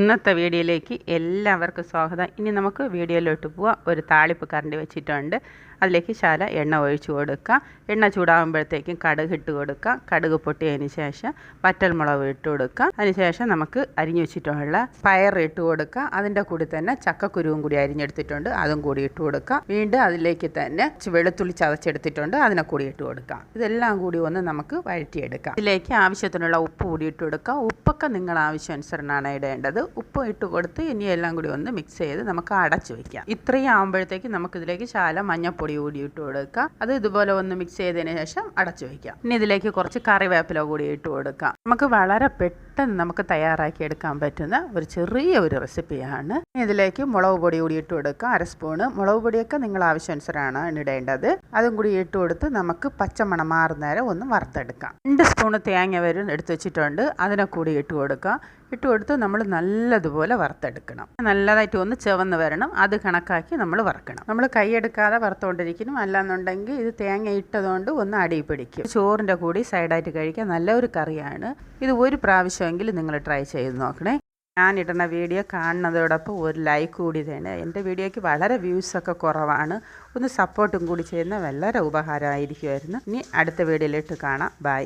ഇന്നത്തെ വീഡിയോയിലേക്ക് എല്ലാവർക്കും സ്വാഗതം. ഇനി നമുക്ക് വീഡിയോയിലോട്ട് പോവാം. ഒരു താളിപ്പ് കറണ്ട് വെച്ചിട്ടുണ്ട്. അതിലേക്ക് ശാല എണ്ണ ഒഴിച്ച് കൊടുക്കുക എണ്ണ ചൂടാകുമ്പോഴത്തേക്കും കടുക് ഇട്ട് കൊടുക്കുക കടുക് പൊട്ടിയതിന് ശേഷം വറ്റൽമുളക് ഇട്ട് കൊടുക്കുക അതിനുശേഷം നമുക്ക് അരിഞ്ഞു വെച്ചിട്ടുള്ള പയർ ഇട്ട് കൊടുക്കുക അതിന്റെ കൂടി തന്നെ ചക്കക്കുരുവും കൂടി അരിഞ്ഞെടുത്തിട്ടുണ്ട്. അതും കൂടി ഇട്ട് കൊടുക്കുക വീണ്ടും അതിലേക്ക് തന്നെ വെളുത്തുള്ളി ചതച്ചെടുത്തിട്ടുണ്ട്. അതിനെ കൂടി ഇട്ട് കൊടുക്കുക ഇതെല്ലാം കൂടി ഒന്ന് നമുക്ക് വഴറ്റിയെടുക്കാം. ഇതിലേക്ക് ആവശ്യത്തിനുള്ള ഉപ്പ് കൂടി ഇട്ട് കൊടുക്കുക ഉപ്പൊക്കെ നിങ്ങൾ ആവശ്യാനുസരണമാണ് ഇടേണ്ടത്. ഉപ്പ് ഇട്ട് കൊടുത്ത് ഇനി എല്ലാം കൂടി ഒന്ന് മിക്സ് ചെയ്ത് നമുക്ക് അടച്ചു വെക്കാം. ഇത്രയും ആകുമ്പോഴത്തേക്ക് നമുക്ക് ഇതിലേക്ക് ശാല മഞ്ഞപ്പൊടി കൂടി ഇട്ട് കൊടുക്കാം. അത് ഇതുപോലെ ഒന്ന് മിക്സ് ചെയ്തതിന് ശേഷം അടച്ചു വെക്കാം. ഇനി ഇതിലേക്ക് കുറച്ച് കറിവേപ്പില കൂടി ഇട്ട് കൊടുക്കാം. നമുക്ക് വളരെ പെട്ടെന്ന് നമുക്ക് തയ്യാറാക്കി എടുക്കാൻ പറ്റുന്ന ഒരു ചെറിയ ഒരു റെസിപ്പിയാണ് ഇതിലേക്ക് മുളക് പൊടി കൂടി ഇട്ട് കൊടുക്കുക. അര സ്പൂണ് മുളക് പൊടിയൊക്കെ നിങ്ങൾ ആവശ്യാനുസരണമാണ് ഇടേണ്ടത്. അതും കൂടി ഇട്ട് കൊടുത്ത് നമുക്ക് പച്ചമണം മാറുന്നേരം ഒന്ന് വറുത്തെടുക്കാം. രണ്ട് സ്പൂണ് തേങ്ങ വരും എടുത്ത് വെച്ചിട്ടുണ്ട്. അതിനെ കൂടി ഇട്ട് കൊടുക്കുക. ഇട്ട് കൊടുത്ത് നമ്മൾ നല്ലതുപോലെ വറുത്തെടുക്കണം. നല്ലതായിട്ട് ഒന്ന് ചുവന്ന് വരണം. അത് കണക്കാക്കി നമ്മൾ വറുക്കണം. നമ്മൾ കൈയെടുക്കാതെ വറുത്തുകൊണ്ടിരിക്കണം അല്ലാന്നുണ്ടെങ്കിൽ ഇത് തേങ്ങ ഇട്ടതുകൊണ്ട് ഒന്ന് അടി പിടിക്കും. ചോറിന്റെ കൂടി സൈഡായിട്ട് കഴിക്കാൻ നല്ലൊരു കറിയാണ്. ഇത് ഒരു പ്രാവശ്യമെങ്കിലും നിങ്ങൾ ട്രൈ ചെയ്ത് നോക്കണേ. ഞാൻ ഇടുന്ന വീഡിയോ കാണുന്നതോടൊപ്പം ഒരു ലൈക്ക് കൂടി തന്നെ എന്റെ വീഡിയോയ്ക്ക് വളരെ വ്യൂസൊക്കെ കുറവാണ്. ഒന്ന് സപ്പോർട്ടും കൂടി ചെയ്യുന്ന വളരെ ഉപകാരമായിരിക്കുമായിരുന്നു. ഇനി അടുത്ത വീഡിയോയിലിട്ട് കാണാം. ബൈ